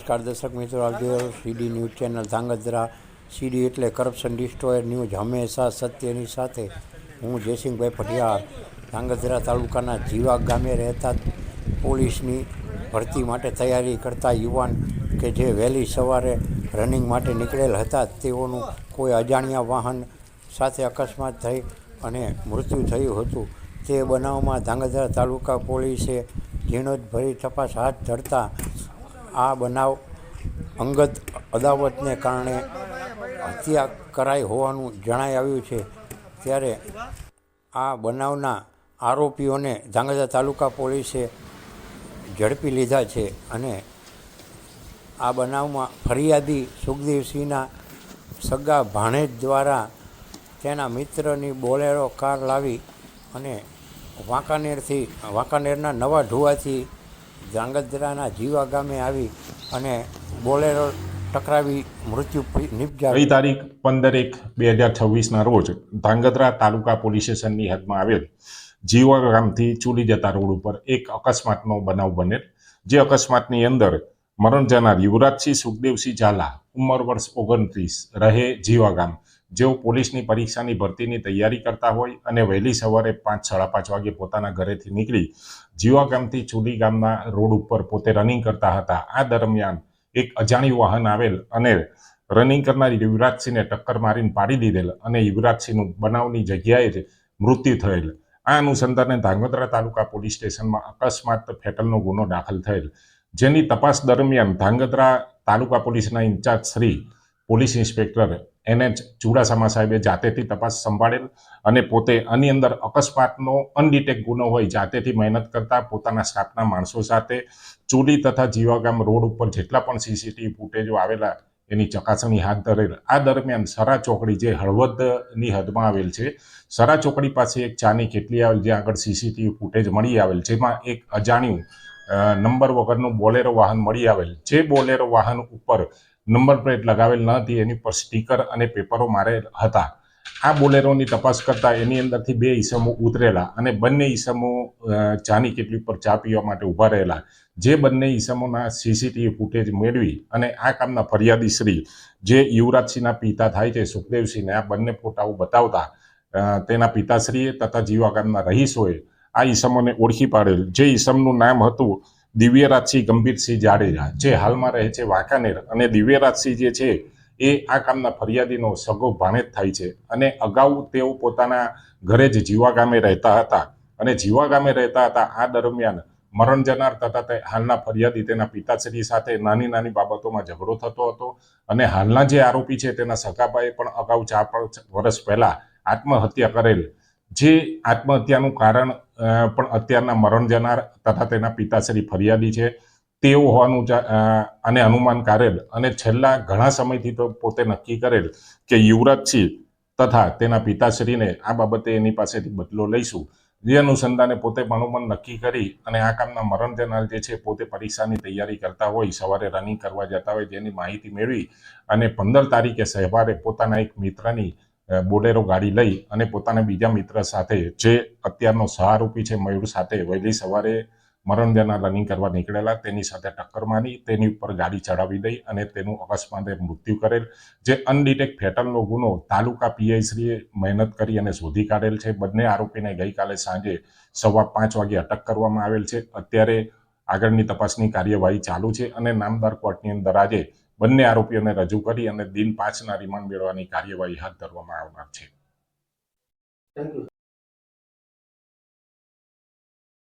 નમસ્કાર દર્શક મિત્રો છો CD news channel Dhrangadhra. CD એટલે કરપ્શન ડિસ્ટ્રોયર ન્યૂઝ. હંમેશા સત્યની સાથે. હું જયસિંહભાઈ પઢિયાર ધાંગધ્રા તાલુકાના જીવા ગામે રહેતા પોલીસની ભરતી માટે તૈયારી કરતા યુવાન કે જે વહેલી સવારે રનિંગ માટે નીકળેલ હતા, તેઓનું કોઈ અજાણ્યા વાહન સાથે અકસ્માત થઈ અને મૃત્યુ થયું હતું. તે બનાવમાં ધાંગધ્રા તાલુકા પોલીસે ઝીણવટભરી તપાસ હાથ ધરતા આ બનાવ અંગત અદાવતને કારણે હત્યા કરાઈ હોવાનું જણાઈ આવ્યું છે. ત્યારે આ બનાવના આરોપીઓને ધાંગધ્રા તાલુકા પોલીસે ઝડપી લીધા છે અને આ બનાવમાં ફરિયાદી સુખદેવસિંહના સગા ભાણેજ દ્વારા તેના મિત્રની બોલેરો કાર લાવી અને વાંકાનેરથી, વાંકાનેરના નવા ઢુવાથી ધ્રાંગધ્રાના જીવા ગામે આવી અને બોલેરો ટકરાવી મૃત્યુ નિપજાવી. તારીખ પંદર એક બે હજાર છવ્વીસના રોજ ધ્રાંગધ્રા તાલુકા પોલીસ સ્ટેશનની હદમાં આવેલ જીવા ગામથી ચૂલી જતા રોડ ઉપર એક અકસ્માતનો બનાવ બનેલ, જે અકસ્માતની અંદર મરણ જનાર યુવરાજસિંહ સુખદેવસિંહ ઝાલા ઉંમર વર્ષ ઓગણત્રીસ રહે જીવા ગામ જેઓ પોલીસની પરીક્ષાની ભરતીની તૈયારી કરતા હોય અને વહેલી સવારે પાંચ, સાડા પાંચ વાગે પોતાના ઘરેથી નીકળી જીવા ગામથી ચૂલી ગામના રોડ ઉપર પોતે રનિંગ કરતા હતા. આ દરમિયાન એક અજાણ્યું વાહન આવેલ અને રનિંગ કરનાર યુવરાજસિંહને ટક્કર મારીને પાડી દીધેલ અને યુવરાજસિંહનું બનાવની જગ્યાએ જ મૃત્યુ થયેલ. આ અનુસંધાને ધાંગધ્રા તાલુકા પોલીસ સ્ટેશનમાં અકસ્માત ફેટલનો ગુનો દાખલ થયેલ. જેની તપાસ દરમિયાન ધાંગધ્રા તાલુકા પોલીસના in charge Shri police inspector NH Chudasama સાહેબે જાતેથી તપાસ સંભાળેલ અને પોતે આની અંદર અકસ્માતનો અનડિટેક ગુનો હોય જાતેથી મહેનત કરતા પોતાના સ્ટાફના માણસો સાથે ચૂલી તથા જીવાગામ રોડ ઉપર જેટલા પણ સીસીટીવી ફૂટેજો આવેલા એની ચકાસણી હાથ ધરેલ. આ દરમિયાન સરા ચોકડી જે હળવદની હદમાં આવેલ છે, સરા ચોકડી પાસે એક ચાની કેટલી આવેલ, જે આગળ સીસીટીવી ફૂટેજ મળી આવેલ, જેમાં એક અજાણ્યું નંબર વગરનું બોલેરો વાહન મળી આવેલ. જે બોલેરો વાહન ઉપર નંબર પ્લેટ લગાવેલ ન હતી, એની પર સ્ટીકર અને પેપરો મારેલ હતા. આ બોલેરોની તપાસ કરતા એની અંદરથી બે ઈસમો ઉતરેલા અને બંને ઈસમો ચાની કેટલી પર ચા પીવા માટે ઊભા રહેલા. જે બંને ઈસમોના સીસીટીવી ફૂટેજ મેળવી અને આ કામના ફરિયાદી શ્રી, જે યુવરાજસિંહના પિતા થાય છે, સુખદેવસિંહને આ બંને ફોટાઓ બતાવતા તેના પિતાશ્રીએ તથા જીવા ગામના રહીશોએ આ ઈસમોને ઓળખી પાડેલ. જે ઈસમનું નામ હતું દિવ્યરાજસિંહ ગંભીરસિંહ જાડેજા. જે હાલમાં રહે છે વાંકાનેર અને દિવ્યરાજસિંહ જે છે એ આ કામના ફરિયાદીનો સગો ભાણેજ થાય છે અને અગાઉ તેઓ પોતાના ઘરે જ જીવા ગામે રહેતા હતા અને જીવા ગામે રહેતા હતા આ દરમિયાન મરણ જનાર તથા હાલના ફરિયાદી તેના પિતાશ્રી સાથે નાની નાની બાબતોમાં ઝઘડો થતો હતો અને હાલના જે આરોપી છે તેના સગાભાઈએ પણ અગાઉ ચાર પાંચ વર્ષ પહેલા આત્મહત્યા કરેલ. જે આત્મહત્યાનું કારણ પણ અત્યારના મરણ જનાર તથા તેના પિતાશ્રી ફરિયાદી છે. તેવું હોવાનું અને અનુમાન કરેલ અને છેલ્લા ઘણા સમયથી તો પોતે નક્કી કરેલ કે યુવરાજસિંહ તથા તેના પિતાશ્રીને આ બાબતે એની પાસેથી બદલો લઈશું. જે અનુસંધાને પોતે મનોમન નક્કી કરી અને આ કામના મરણ જનાર જે છે પોતે પરીક્ષાની તૈયારી કરતા હોય, સવારે રનિંગ કરવા જતા હોય જેની માહિતી મેળવી અને પંદર તારીખે સહેવારે પોતાના એક મિત્રની બોલેરો ગાડી લઈ અને પોતાના બીજા મિત્ર સાથે જે અત્યારનો સહારૂપી છે મયુર સાથે વહેલી સવારે મરણજાના રનિંગ કરવા નીકળેલા, તેની સાથે ટક્કર મારી, તેની ઉપર ગાડી ચડાવી દઈ અને તેનું અકસ્માતે મૃત્યુ કરેલ. જે અનડિટેક ફેટલનો ગુનો તાલુકા પીઆઈશ્રીએ મહેનત કરી અને શોધી કાઢેલ છે. બંને આરોપીને ગઈકાલે સાંજે સવા પાંચ વાગે અટક કરવામાં આવેલ છે. અત્યારે આગળની તપાસની કાર્યવાહી ચાલુ છે અને નામદાર કોર્ટની અંદર આજે બંને આરોપીઓને રજૂ કરી અને દિન પાંચના રિમાન્ડ મેળવવાની કાર્યવાહી હાથ ધરવામાં આવનાર છે.